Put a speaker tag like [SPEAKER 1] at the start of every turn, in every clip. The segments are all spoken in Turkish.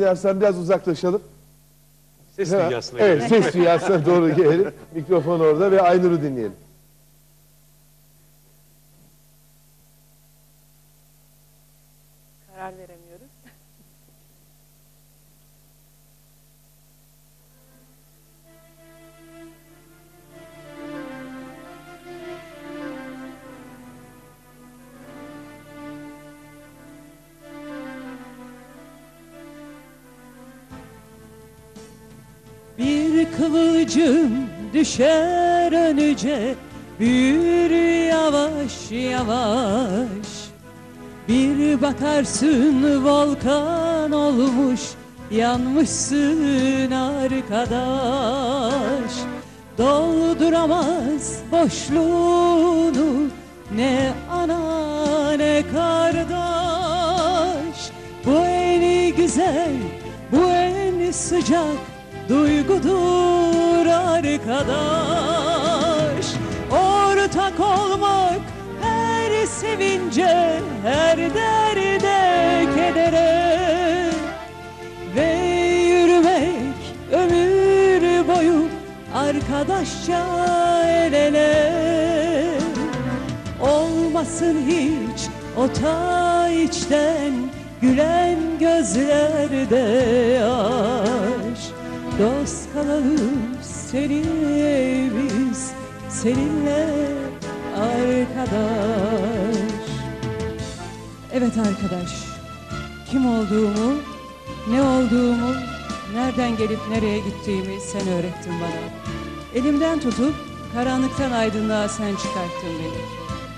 [SPEAKER 1] Dersen biraz uzaklaşalım.
[SPEAKER 2] Ses dünyasına
[SPEAKER 1] Evet, ses dünyasına doğru gelelim. Mikrofon orada ve Aynur'u dinleyelim.
[SPEAKER 3] Kıvılcım düşer önce Büyür yavaş yavaş. Bir bakarsın volkan olmuş Yanmışsın arkadaş. Dolduramaz boşluğunu Ne ana ne kardeş. Bu en güzel, bu en sıcak duygudur arkadaş. Ortak olmak her sevince, her derde, kedere. Ve yürümek ömür boyu arkadaşça el ele. Olmasın hiç o ta içten gülen gözlerde yaş Kalalım seninle biz seninle arkadaş. Evet arkadaş kim olduğumu ne olduğumu nereden gelip nereye gittiğimi sen öğrettin bana. Elimden tutup karanlıktan aydınlığa sen çıkarttın beni.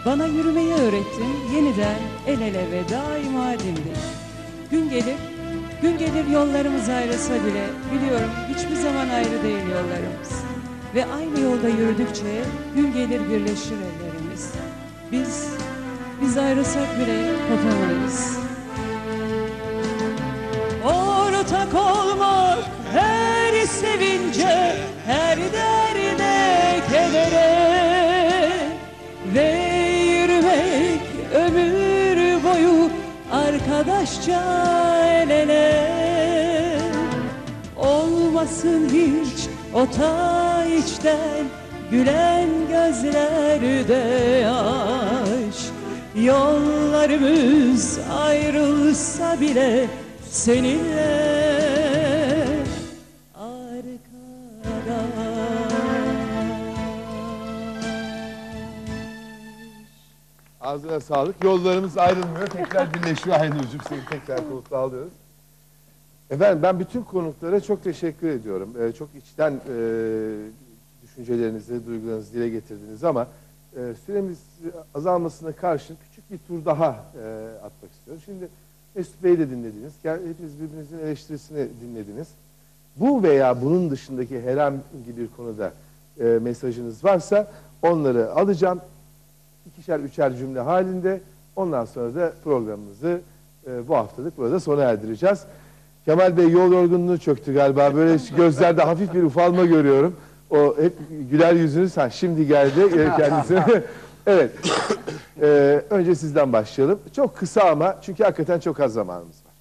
[SPEAKER 3] Bana yürümeyi öğrettin, yeniden el ele ve daima dimdik. Gün gelir, gün gelir yollarımız ayrılsa bile biliyorum hiçbir zaman ayrı değil yollarımız. Ve aynı yolda yürüdükçe gün gelir birleşir ellerimiz. Biz, biz ayrılsak bile kopamayız. Ortak olmak her sevince, her derde, kedere ve yürümek ömür boyu arkadaşça olmasın hiç o içten gülen gözlerde yaş yollarımız ayrılsa bile seninle
[SPEAKER 1] Ağzına sağlık. Yollarımız ayrılmıyor. Tekrar birleşiyor Aynur'cum. Seni tekrar konukla alıyoruz. Efendim ben bütün konuklara çok teşekkür ediyorum. Ee, çok içten e, düşüncelerinizi, duygularınızı dile getirdiniz ama e, süremiz azalmasına karşın küçük bir tur daha e, atmak istiyorum. Şimdi Mesut Bey'i de dinlediniz. Gel- Hepiniz birbirinizin eleştirisini dinlediniz. Bu veya bunun dışındaki herhangi bir konuda e, mesajınız varsa onları alacağım ikişer üçer cümle halinde ondan sonra da programımızı e, bu haftalık burada sona erdireceğiz. Kemal Bey yol yorgunluğu çöktü galiba. Böyle gözlerde hafif bir ufalma görüyorum. O hep güler yüzünüz ha, şimdi geldi e, kendisi. evet. E, önce sizden başlayalım. Çok kısa ama çünkü hakikaten çok az zamanımız var.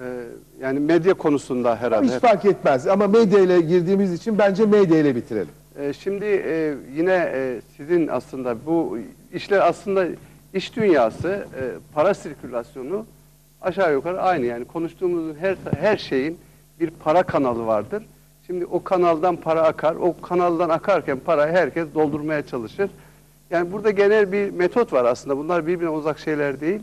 [SPEAKER 4] Ee, yani medya konusunda herhalde.
[SPEAKER 1] Hiç fark etmez ama medya ile girdiğimiz için bence medya ile bitirelim.
[SPEAKER 4] Ee, şimdi e, yine e, sizin aslında bu işler aslında iş dünyası, e, para sirkülasyonu aşağı yukarı aynı. Yani konuştuğumuz her her şeyin bir para kanalı vardır. Şimdi o kanaldan para akar. O kanaldan akarken parayı herkes doldurmaya çalışır. Yani burada genel bir metot var aslında. Bunlar birbirine uzak şeyler değil.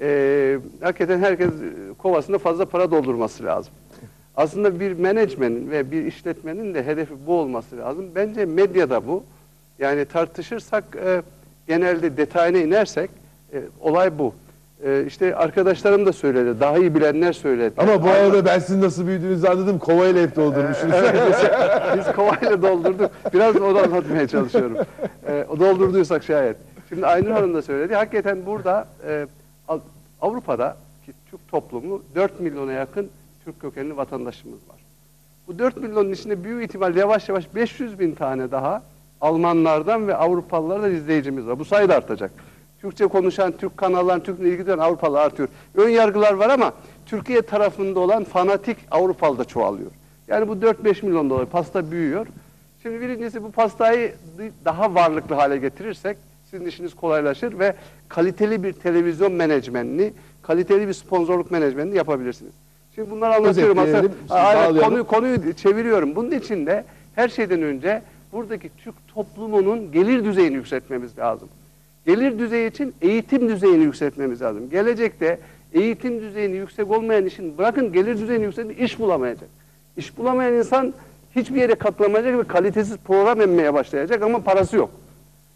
[SPEAKER 4] Ee, hakikaten herkes e, kovasında fazla para doldurması lazım. Aslında bir menecmenin ve bir işletmenin de hedefi bu olması lazım. Bence medyada bu. Yani tartışırsak e, genelde detayına inersek e, olay bu. E, işte arkadaşlarım da söyledi, daha iyi bilenler söyledi.
[SPEAKER 1] Ama bu arada ben sizin nasıl büyüdüğünüzü anladım. Kovayla hep doldurmuşsunuz.
[SPEAKER 4] Evet, biz, biz kovayla doldurduk. Biraz da onu anlatmaya çalışıyorum. E, o doldurduysak şayet. Şimdi Aynur Hanım da söyledi. Hakikaten burada e, Av- Avrupa'da ki Türk toplumu 4 milyona yakın Türk kökenli vatandaşımız var. Bu 4 milyonun içinde büyük ihtimal yavaş yavaş 500 bin tane daha Almanlardan ve Avrupalılardan izleyicimiz var. Bu sayı da artacak. Türkçe konuşan, Türk kanallarının, Türk'le ilgili olan Avrupalı artıyor. Ön yargılar var ama Türkiye tarafında olan fanatik Avrupalı da çoğalıyor. Yani bu 4-5 milyon dolar pasta büyüyor. Şimdi birincisi bu pastayı daha varlıklı hale getirirsek sizin işiniz kolaylaşır ve kaliteli bir televizyon menajmenini, kaliteli bir sponsorluk menajmenini yapabilirsiniz. Şimdi bunları anlatıyorum. Aslında, konuyu, konuyu çeviriyorum. Bunun için de her şeyden önce buradaki Türk toplumunun gelir düzeyini yükseltmemiz lazım. Gelir düzeyi için eğitim düzeyini yükseltmemiz lazım. Gelecekte eğitim düzeyini yüksek olmayan işin bırakın gelir düzeyini yükseltip iş bulamayacak. İş bulamayan insan hiçbir yere katılamayacak ve kalitesiz program emmeye başlayacak ama parası yok.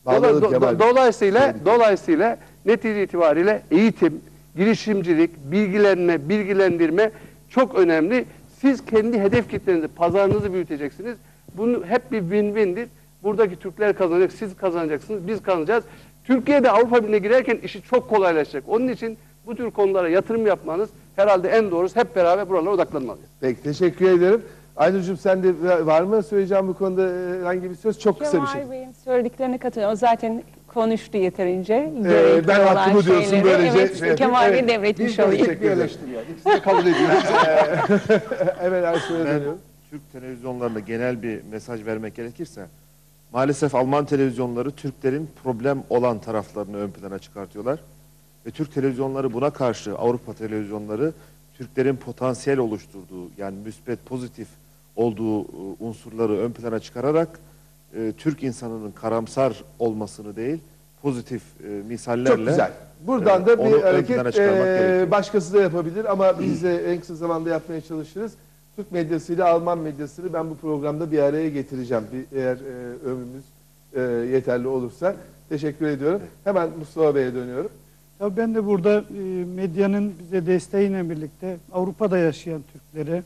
[SPEAKER 1] Bağladık
[SPEAKER 4] do- do-
[SPEAKER 1] Bey.
[SPEAKER 4] dolayısıyla dolayısıyla netice itibariyle eğitim, girişimcilik, bilgilenme, bilgilendirme çok önemli. Siz kendi hedef kitlenizi, pazarınızı büyüteceksiniz. Bunu hep bir win-win'dir. Buradaki Türkler kazanacak, siz kazanacaksınız, biz kazanacağız. Türkiye'de Avrupa Birliği'ne girerken işi çok kolaylaşacak. Onun için bu tür konulara yatırım yapmanız herhalde en doğrusu. Hep beraber buralara odaklanmalıyız.
[SPEAKER 1] Peki teşekkür ederim. Aynur'cum sen de var mı söyleyeceğim bu konuda herhangi bir söz? Çok kısa bir şey.
[SPEAKER 2] Kemal Bey'in söylediklerine katılıyorum. O zaten konuştu yeterince.
[SPEAKER 1] Ee, ben hakkımı diyorsun
[SPEAKER 2] şeyleri.
[SPEAKER 1] böylece.
[SPEAKER 2] Evet,
[SPEAKER 1] şey
[SPEAKER 2] Kemal Bey
[SPEAKER 1] yapayım.
[SPEAKER 2] devretmiş
[SPEAKER 1] Biz
[SPEAKER 2] olayım.
[SPEAKER 1] teşekkür ederiz.
[SPEAKER 4] İkisini de kabul ediyoruz.
[SPEAKER 1] Evet
[SPEAKER 5] Ben
[SPEAKER 1] dönüyorum.
[SPEAKER 5] Türk televizyonlarına genel bir mesaj vermek gerekirse maalesef Alman televizyonları Türklerin problem olan taraflarını ön plana çıkartıyorlar. Ve Türk televizyonları buna karşı Avrupa televizyonları Türklerin potansiyel oluşturduğu yani müspet pozitif olduğu e, unsurları ön plana çıkararak e, Türk insanının karamsar olmasını değil pozitif e, misallerle
[SPEAKER 1] Çok güzel. Buradan
[SPEAKER 5] e,
[SPEAKER 1] da bir hareket e, başkası da yapabilir ama biz de en kısa zamanda yapmaya çalışırız. Türk medyasıyla Alman medyasını ben bu programda bir araya getireceğim. Bir, eğer e, ömrümüz e, yeterli olursa. Teşekkür ediyorum. Hemen Mustafa Bey'e dönüyorum.
[SPEAKER 6] Tabii ben de burada e, medyanın bize desteğiyle birlikte Avrupa'da yaşayan Türklere,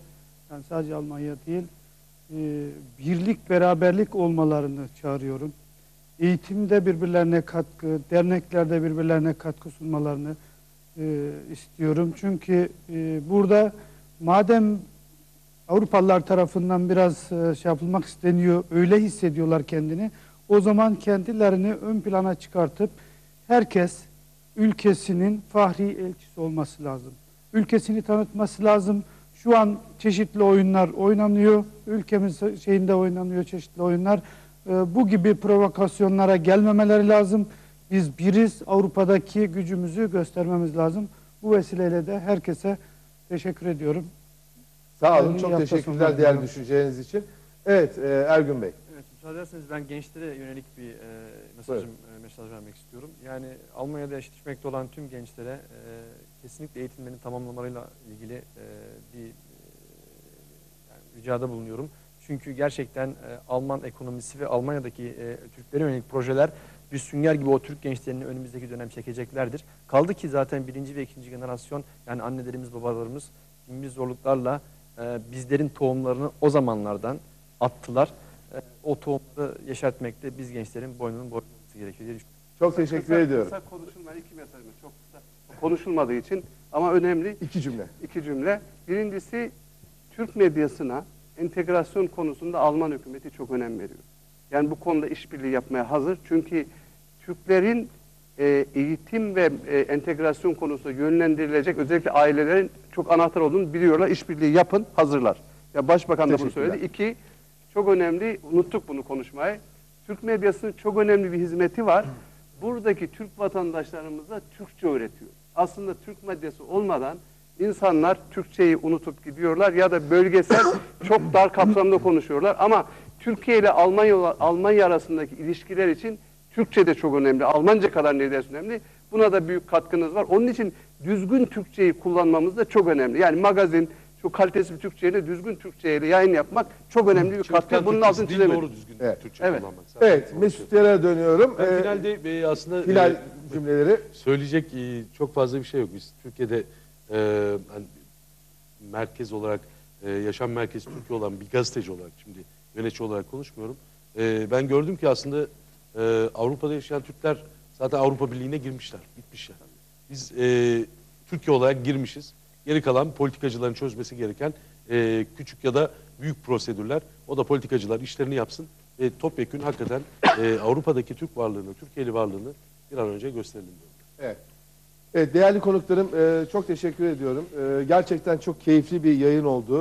[SPEAKER 6] yani sadece Almanya değil, e, birlik, beraberlik olmalarını çağırıyorum. Eğitimde birbirlerine katkı, derneklerde birbirlerine katkı sunmalarını e, istiyorum. Çünkü e, burada madem Avrupalılar tarafından biraz e, şey yapılmak isteniyor, öyle hissediyorlar kendini. O zaman kendilerini ön plana çıkartıp herkes ülkesinin fahri elçisi olması lazım. Ülkesini tanıtması lazım. Şu an çeşitli oyunlar oynanıyor. Ülkemiz şeyinde oynanıyor çeşitli oyunlar. E, Bu gibi provokasyonlara gelmemeleri lazım. Biz biriz. Avrupa'daki gücümüzü göstermemiz lazım. Bu vesileyle de herkese teşekkür ediyorum.
[SPEAKER 1] Sağ olun. Çok teşekkürler
[SPEAKER 6] diliyorum.
[SPEAKER 1] düşünceleriniz için. Evet e, Ergün Bey.
[SPEAKER 7] Evet, müsaade ederseniz ben gençlere yönelik bir e, mesajım, e, mesaj vermek istiyorum. Yani Almanya'da yetişmekte olan tüm gençlere e, kesinlikle eğitimlerini tamamlamalarıyla ilgili e, bir e, yani ricada bulunuyorum. Çünkü gerçekten e, Alman ekonomisi ve Almanya'daki e, Türklere yönelik projeler bir sünger gibi o Türk gençlerini önümüzdeki dönem çekeceklerdir. Kaldı ki zaten birinci ve ikinci generasyon yani annelerimiz, babalarımız bin bir zorluklarla e, bizlerin tohumlarını o zamanlardan attılar. E, o tohumları yeşertmekte biz gençlerin boynunun borçlanması gerekiyor diye düşünüyorum.
[SPEAKER 1] Çok teşekkür
[SPEAKER 4] Kısa-
[SPEAKER 1] ediyorum.
[SPEAKER 4] Kısa konuşulmayan iki mesajımız çok kısa. Konuşulmadığı için ama önemli.
[SPEAKER 1] İki cümle.
[SPEAKER 4] iki cümle. Birincisi Türk medyasına entegrasyon konusunda Alman hükümeti çok önem veriyor. Yani bu konuda işbirliği yapmaya hazır. Çünkü Türklerin e, eğitim ve e, entegrasyon konusunda yönlendirilecek özellikle ailelerin çok anahtar olduğunu biliyorlar. İşbirliği yapın, hazırlar. Ya Başbakan da bunu söyledi. İki, çok önemli, unuttuk bunu konuşmayı. Türk medyasının çok önemli bir hizmeti var. Buradaki Türk vatandaşlarımıza Türkçe öğretiyor. Aslında Türk medyası olmadan insanlar Türkçeyi unutup gidiyorlar ya da bölgesel çok dar kapsamda konuşuyorlar. Ama Türkiye ile Almanya, Almanya arasındaki ilişkiler için Türkçe de çok önemli. Almanca kadar neredeyse önemli. Buna da büyük katkınız var. Onun için düzgün Türkçeyi kullanmamız da çok önemli. Yani magazin, şu kalitesi bir Türkçeyle düzgün Türkçeyle yayın yapmak çok önemli bir katkı. Bunun altını çizemedim.
[SPEAKER 8] doğru düzgün
[SPEAKER 1] Evet.
[SPEAKER 8] Türkçe
[SPEAKER 4] Evet.
[SPEAKER 8] kullanmak. Zaten
[SPEAKER 1] Evet Mesut. Yar'a dönüyorum.
[SPEAKER 8] Ben
[SPEAKER 1] Ee,
[SPEAKER 8] finalde e, aslında
[SPEAKER 1] final
[SPEAKER 8] e,
[SPEAKER 1] cümleleri.
[SPEAKER 8] söyleyecek e, çok fazla bir şey yok. Biz Türkiye'de e, hani merkez olarak e, yaşam merkezi Türkiye olan bir gazeteci olarak şimdi yönetici olarak konuşmuyorum. E, ben gördüm ki aslında e, Avrupa'da yaşayan Türkler zaten Avrupa Birliği'ne girmişler, gitmişler. Biz e, Türkiye olarak girmişiz. Geri kalan politikacıların çözmesi gereken e, küçük ya da büyük prosedürler. O da politikacılar işlerini yapsın ve topyekün hakikaten e, Avrupa'daki Türk varlığını, Türkiye'li varlığını bir an önce gösterelim diyorum.
[SPEAKER 1] Evet. Evet değerli konuklarım e, çok teşekkür ediyorum. E, gerçekten çok keyifli bir yayın oldu.